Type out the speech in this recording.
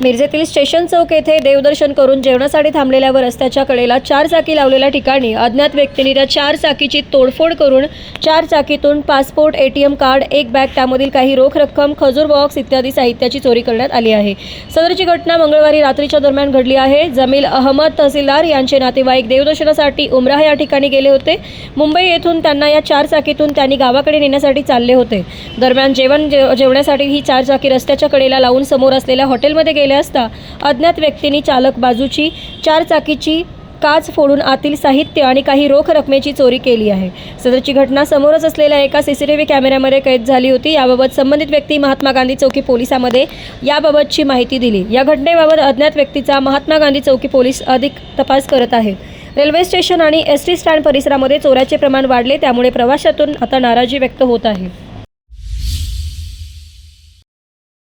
मिरजेतील स्टेशन चौक येथे देवदर्शन करून जेवणासाठी थांबलेल्या व रस्त्याच्या कडेला चार चाकी लावलेल्या ठिकाणी अज्ञात व्यक्तींनी त्या चार चाकीची तोडफोड करून चार चाकीतून passport A T M card एक बॅग त्यामधील काही रोख रक्कम खजूर बॉक्स इत्यादी साहित्याची चोरी करण्यात आली आहे. सदरची घटना मंगळवारी रात्रीच्या दरम्यान घडली आहे. जमील अहमद तहसीलदार यांचे नातेवाईक देवदर्शनासाठी उमराह या ठिकाणी गेले होते. मुंबई येथून त्यांना या चार चाकीतून त्यांनी गावाकडे नेण्यासाठी चालले होते. दरम्यान जेवण जेव जेवण्यासाठी ही चार चाकी रस्त्याच्या कडेला लावून समोर असलेल्या हॉटेलमध्ये गेले असता. अज्ञात व्यक्तींनी चालक बाजूची चारचाकीची काच फोडून आतील साहित्य आणि काही रोख रकमेची चोरी केली आहे. सदरची घटना समोरच असलेल्या एका सी सी टी व्ही कॅमेऱ्यामध्ये कैद झाली होती. याबाबत संबंधित व्यक्ती महात्मा गांधी चौकी पोलिसामध्ये याबाबतची माहिती दिली. या घटनेबाबत अज्ञात व्यक्तीचा महात्मा गांधी चौकी पोलीस अधिक तपास करत आहेत. रेल्वे स्टेशन आणि एस टी स्टँड परिसरामध्ये चोऱ्याचे प्रमाण वाढले त्यामुळे प्रवाशातून आता नाराजी व्यक्त होत आहे.